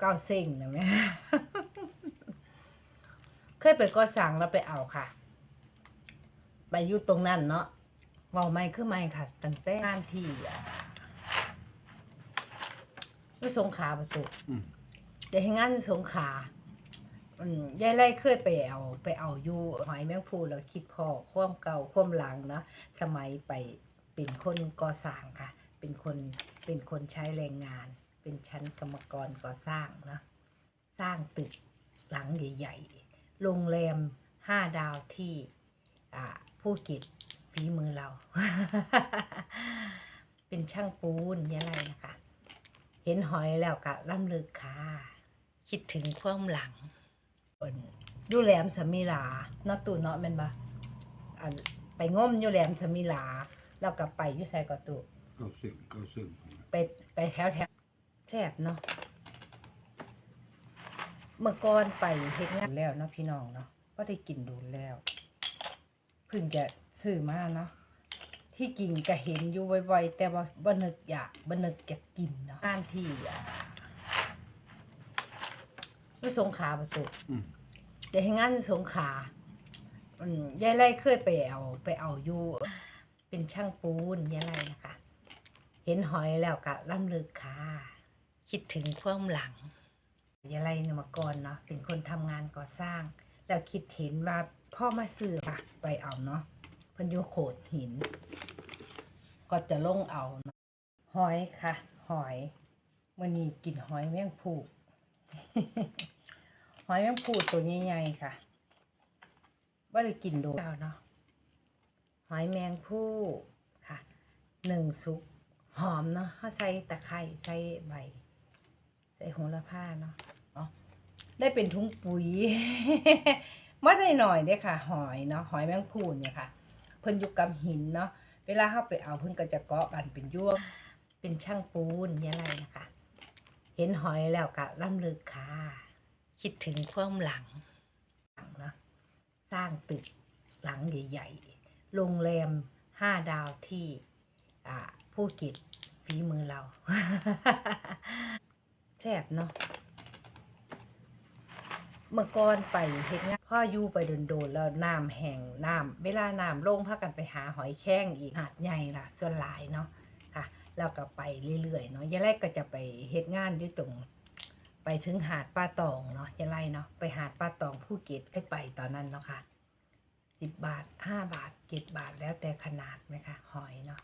เก้าเส้งนะแม่เคยไปก่อสร้างแล้วไปเอาค่ะ ไปอยู่ตรงนั้นเนาะเว้าไม่คือไม่ค่ะ ตั้งแต่งานที่อะอยู่สงขาประตูอืมจะให้งานสงขาอืมยายไล่เคยไปเอา ไปเอาอยู่หอยแมงภูแล้วคิดพอความเก่าความหลังนะสมัยไปเป็นคนก่อสร้างค่ะ เป็นคนเป็นคนใช้แรงงาน เป็นชั้นกรรมกรก่อสร้างเนาะสร้างตึกหลังใหญ่ๆ โรงแรมห้าดาวที่อ่าภูเก็ตฝีมือเรา เป็นช่างปูนยายไล่นะคะ เห็นหอยแล้วกะล่ำลึกค่ะ คิดถึงความหลังเอิ่นอยู่แหลมสมิลาเนาะตู่เนาะแม่นบ่อันไปง้มอยู่แหลมสมิลา แล้วก็ไปอยู่ไสก็ตู่เก้าสิบเก้าสิบไปไปแถวแถว แซ่บเนาะเมื่อก่อนไปเฮ็ดงานแล้วเนาะพี่น้องเนาะก็ได้กินโดูแล้วเพิ่งจะซื้อมาเนาะที่กินก็เห็นอยู่บ่อยๆแต่ว่าบ่นึกอยากบ่นึกอยากกินเนาะงานที่อะอยู่สงขลาประตูอืมจะให้งานอยู่สงขลาอืมยายไล่เคยไปเอา ไปเอาอยู่ เป็นช่างปูนยายไล่นะคะ เห็นหอยแล้วกะล่ำลึกค่ะ คิดถึงความหลังยาไล่เนี่ยมาก่อนเนาะเป็นคนทำงานก่อสร้าง แล้วคิดเห็นว่าพ่อมาซื้อค่ะไปเอาเนาะพันยุโขดหิน ก็จะลงเอาเนาะหอยค่ะ หอยมื่อนี้กินหอยแมงผูกหอยแมงผูกตัวใหญ่ๆค่ะว่าได้กินดูแล้วเนาะหอยแมงผู้ค่ะหนึ่งซุปหอมเนาะเขาใส่ตะไคร้ใส่ใบ ใส่โหระพาเนาะเนาะได้เป็นทุงปุ๋ยมาได้หน่อยเด้ค่ะ หอยเนาะหอยแมงพูนเนี่ยค่ะเพิ่นอยู่กับหินเนาะเวลาเข้าไปเอาเพิ่นก็จะเกาะกันเป็นยวงเป็นช่างปูนนี่ยอะไรนะคะ เห็นหอยแล้วกะล่ำลึกค่ะ คิดถึงความหลังหลังนะสร้างตึกหลังใหญ่ๆโรงแรมห้าดาวที่อ่าภูเก็ตฝีมือเรา ซ่บเนาะเมื่อก่อนไปเฮ็ดงานพ่ออยู่ไปโดนๆแล้วน้ำแห้งน้ำเวลาน้ำลงพากันไปหาหอยแข้งอีกหาดใหญ่ล่ะ ส่วนหลายเนาะค่ะแล้วก็ไปเรื่อยๆเนาะยายไล่ก็จะไปเฮ็ดงานอยู่ตรง ไปถึงหาดป้าตองเนาะยายไล่เนาะไปหาดป้าตองภูเก็ตก็ไปตอนนั้นเนาะค่ะสิบบาทห้าบาทเจ็ดบาทแล้วแต่ขนาดไหมคะหอยเนาะ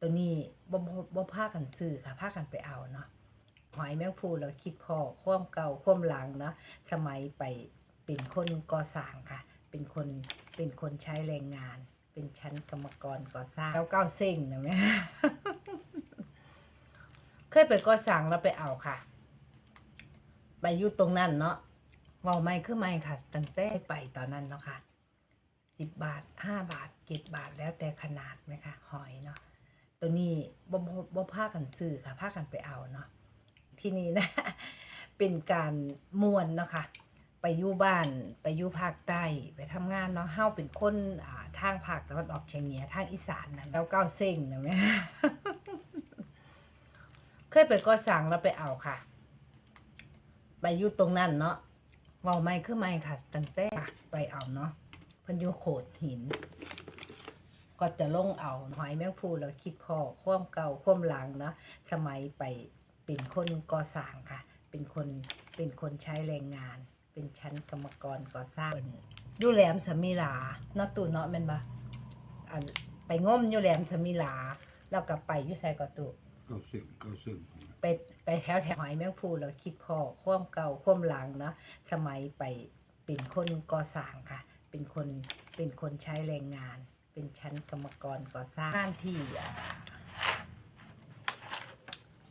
ตัวนี้บ่บ่บ่พากันซื้อค่ะพากันไปเอาเนาะ หอยแมงภูเราคิดพอความเก่าความหลังเนาะสมัยไปเป็นคนก่อสร้างค่ะ เป็นคนเป็นคนใช้แรงงาน เป็นชั้นกรรมกรก่อสร้างแล้วเก้าเส้งนะแม่เคยไปก่อสร้างแล้วไปเอาค่ะ ไปอยู่ตรงนั้นเนาะเว้าไม่คือไม่ค่ะ ตั้งแต่ไปตอนนั้นเนาะค่ะสิบบาทห้าบาทเจ็ดบาทแล้วแต่ขนาดไหมคะหอยเนาะตัวนี้บ่บ่บ่พากันซื้อค่ะพากันไปเอาเนาะ ที่นี่นะ เป็นการมวนเนาะค่ะไปอยู่บ้านไปอยู่ภาคใต้ไปทำงานเนาะเฮาเป็นคนทางภาคตะวันออกเฉียงเหนือทางอีสานนะแล้วเก้าเส้งนะแม่เคยไปก่อสร้างแล้วไปเอาค่ะ ไปอยู่ตรงนั้นเนาะเว้าไม่คือไม่ค่ะตั้งแต่ไปเอาเนาะพิ่นยูโขดหิน ก็จะลงเอาหอยแมงภูแล้วคิดพอความเก่าความหลังเนาะสมัยไป เป็นคนก่อสร้างค่ะ เป็นคนเป็นคนใช้แรงงาน เป็นชั้นกรรมกรก่อสร้างอยู่แหลมสมิลาเนาะตู่เนาะแม่นบ่อันไปง้มอยู่แหลมสมิลาแล้วก็ไปอยู่ไสก็ตู่เก้าสิบเก้าสิบไปไปแถวแถวหอยแมงภูแล้วคิดพอความเก่าความหลังเนาะสมัยไปเป็นคนก่อสร้างค่ะ เป็นคนเป็นคนใช้แรงงาน เป็นชั้นกรรมกรก่อสร้างงานที่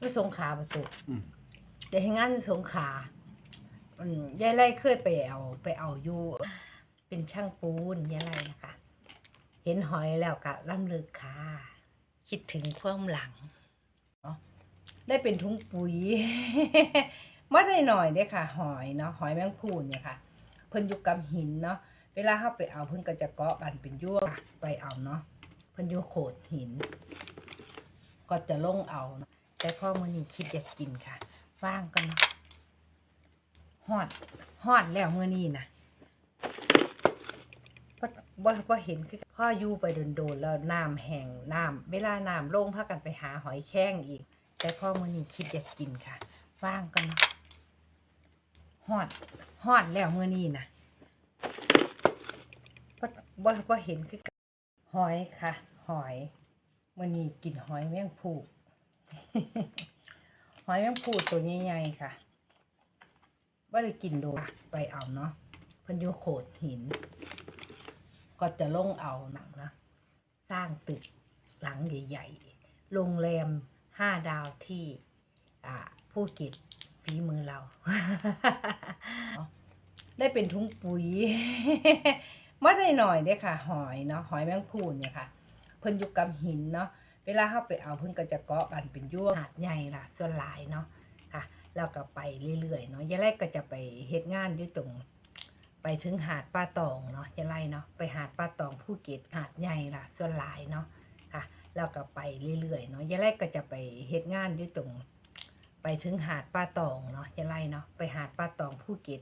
อ่าอยู่สงขลาประตูอืมจะให้งานอยู่สงขลาอืมยายไล่เคยไปเอาไปเอาอยู่เป็นช่างปูนยายไล่นะคะ เห็นหอยแล้วกะล่ำลึกค่ะ คิดถึงความหลังได้เป็นทุงปุ๋ย มาได้หน่อยเด้อค่ะ หอยเนาะหอยแมงพูนเนี่ยค่ะ เพิ่นอยู่กับหินเนาะเวลาเข้าไปเอาเพิ่นก็จะเกาะกันเป็นยวงไปเอาเนาะเพิ่นอยู่โขดหิน ก็จะลงเอาเนาะ แต่พ่อมือนี้คิดอยากกินค่ะว่างกันเนาะอดฮอดแล้วเมื่อนี้นะบ่บ่บ่เห็นคือพ่ออยู่ไปโดนๆแล้วน้ำแห้งน้ำเวลาน้ำลงพากันไปหาหอยแข้งอีก แต่พ่อมือนี้คิดอยากกินค่ะว่างกันเนาะฮอดฮอดแล้วเมื่อนี้นะบ่บ่บ่เห็นคือหอยค่ะ หอยมือนี้กินหอยแมงภู่ หอยแมงภู่ตัวใหญ่ๆค่ะว่าได้กินดนไปเอาเนาะพันยูโขดหิน ก็จะลงเอาหนังนะ สร้างตึกหลังใหญ่ๆ โรงแรมห้าดาวที่อ่าภูเก็ตฝีมือเรา ได้เป็นทุงปุ๋ยมาได้หน่อยเด้ค่ะ หอยเนาะหอยแมงพูนเนี่ยค่ะ เพิ่นอยู่กับหินเนาะ เวลาเข้าไปเอาเพิ่นก็จะเกาะกันเป็นย่วงหาดใหญ่ล่ะ ส่วนหลายเนาะค่ะแล้วก็ไปเรื่อยๆเนาะยายไล่ก็จะไปเฮ็ดงานอยู่ตรง ไปถึงหาดป้าตองเนาะยายไล่เนาะไปหาดป้าตองภูเก็ตหาดใหญ่ล่ะ ส่วนหลายเนาะค่ะแล้วก็ไปเรื่อยๆเนาะยายไล่ก็จะไปเฮ็ดงานอยู่ตรง ไปถึงหาดป้าตองเนาะยายไล่เนาะไปหาดป้าตองภูเก็ต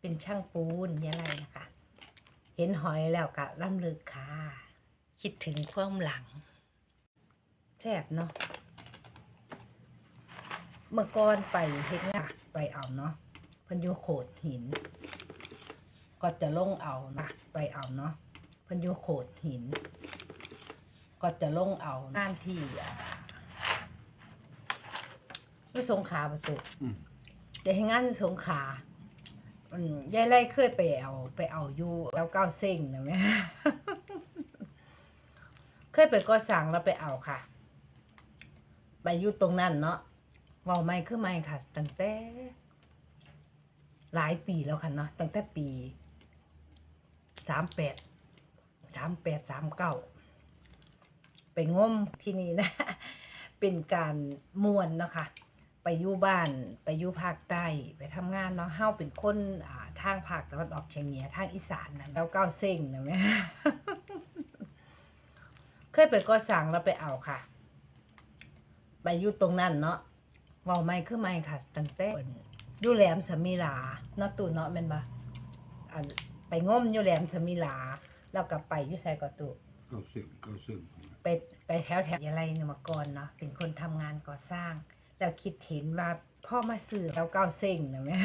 เป็นช่างปูนยายไล่นะคะเห็นหอยแล้วก็ล่ำลึกค่ะคิดถึงความหลัง แซ่บเนาะเมื่อก่อนไปเฮ็ดงานไปเอาเนาะเพิ่นอยู่โขดหิน ก็จะลงเอานะไปเอาเนาะเพิ่นอยู่โขดหิน ก็จะลงเอางานที่อ่าที่สงขลาประตูอืมจะให้งานที่สงขลาอืมยายไล่เคยไปเอา ไปเอาอยู่แล้วเก้าเส้งนะแม่เคยไปก็สั่งแล้วไปเอาค่ะ ไปอยู่ตรงนั้นเนาะเว้าไม่คือไม่ค่ะ ตั้งแต่ หลายปีแล้วค่ะเนาะตั้งแต่ปีสามแปดสามแปดสามเก้าไปง้มที่นี่นะ เป็นการมวนเนาะค่ะไปอยู่บ้านไปอยู่ภาคใต้ไปทำงานเนาะเฮาเป็นคนอ่าทางภาคตะวันออกเฉียงเหนือทางอีสานนะแล้วเก้าเส้งนะแม่เคยไปก็สั่งแล้วไปเอาค่ะ ไปอยู่ตรงนั้นเนาะเว้าไม่คือไม่ค่ะ ตั้งแต่อยู่แหลมสมิลาเนาะตู่เนาะแม่นบ่อันไปง่มอยู่แหลมสมิลา แล้วก็ไปอยู่ไสก็ตู่เก้าซึ่งเก้าซึ่งไปไปแถวแถวอะไรเนี่ยมาก่อนเนาะเป็นคนทำงานก่อสร้าง แล้วคิดเห็นว่าพ่อมาซื้อแล้วเก้าเส้งนะแม่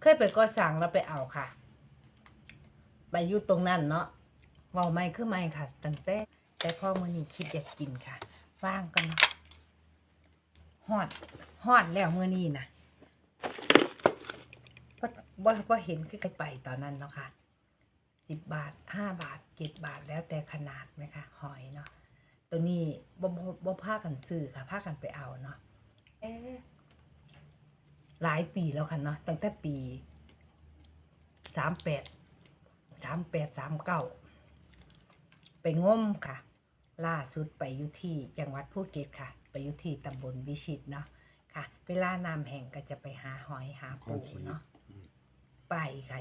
เคยไปก่อสร้างแล้วไปเอาค่ะ ไปอยู่ตรงนั้นเนาะเว้าไม่คือไม่ค่ะ ตั้งแต่ แต่พ่อมือนี้คิดอยากกินค่ะว่างกันเนาะฮอดฮอดแล้วมือนี้นะบ่บ่บ่เห็นคือไปตอนนั้นเนาะค่ะสิบบาทห้าบาทเจ็ดบาทแล้วแต่ขนาดนะคะหอยเนาะตัวนี้บ่บ่บ่พากันซื้อค่ะพากันไปเอาเนาะเอ๊ะหลายปีแล้วค่ะเนาะตั้งแต่ปีสามแปดสามแปดสามเก้าไปง้มค่ะ ล่าสุดไปอยู่ที่จังหวัดภูเก็ตค่ะ ไปอยู่ที่ตำบลวิชิตเนาะค่ะ เวลาน้ำแห้งก็จะไปหาหอยหาปูเนาะไปค่ะ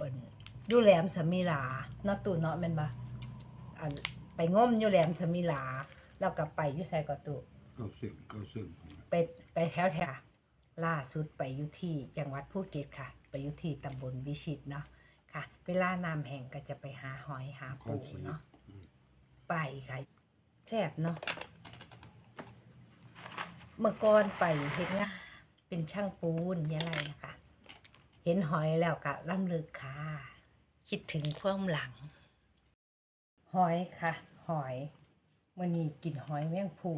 อยู่แหลมสมิลาเนาะตู่เนาะแม่นบ่อันไปง่มอยู่แหลมสมิลา แล้วก็ไปอยู่ไสก็ตู่เก้าซึ่งเก้าซึ่งไปไปแถวแถวล่าสุดไปอยู่ที่จังหวัดภูเก็ตค่ะ ไปอยู่ที่ตำบลวิชิตเนาะค่ะ เวลาน้ำแห้งก็จะไปหาหอยหาปูเนาะไปค่ะแซ่บเนาะเมื่อก่อนไปเฮ็ดงานเป็นช่างปูนยายไรนะคะเห็นหอยแล้วก็ล่ำลึกค่ะ คิดถึงความหลัง หอยค่ะ หอยวันนี้กินหอยแมงภู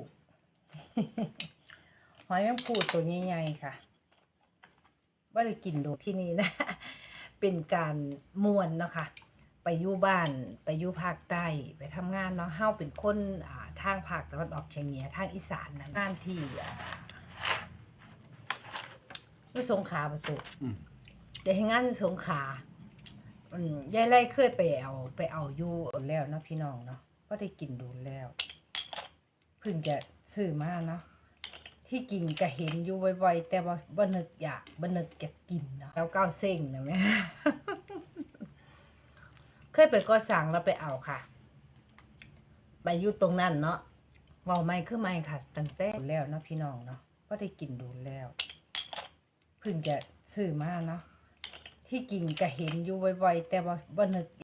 หอยแมงภูตัวใหญ่ๆค่ะว่าได้กินโดดที่นี่นะ เป็นการมวนเนาะค่ะไปอยู่บ้านไปอยู่ภาคใต้ไปทำงานเนาะเฮาเป็นคนอ่า ทางภาคตะวันออกเฉียงเหนือทางอีสานนะงานที่อ่าที่สงขลาประตูอืม เดี๋ยวให้งานอยู่สงขลาอืมยายไล่เคยไปเอา ไปเอาอยู่แล้วเนาะพี่น้องเนาะก็ได้กินดูแล้วเพิ่งจะซื้อมาเนาะที่กินก็เห็นอยู่บ่อยๆ แต่ว่าบ่นึกอยากบ่นึกอยากกินเนาะแล้วเก้าเส้งนะแม่ เคยไปก็สั่งแล้วไปเอาค่ะ ไปอยู่ตรงนั้นเนาะเว้าไม่คือไม่ค่ะ ตั้งแต่แล้วเนาะพี่น้องเนาะก็ได้กินดูแล้วเพิ่งจะซื้อมาเนาะที่กินก็เห็นอยู่บ่อยๆ แต่ว่าบ่นึก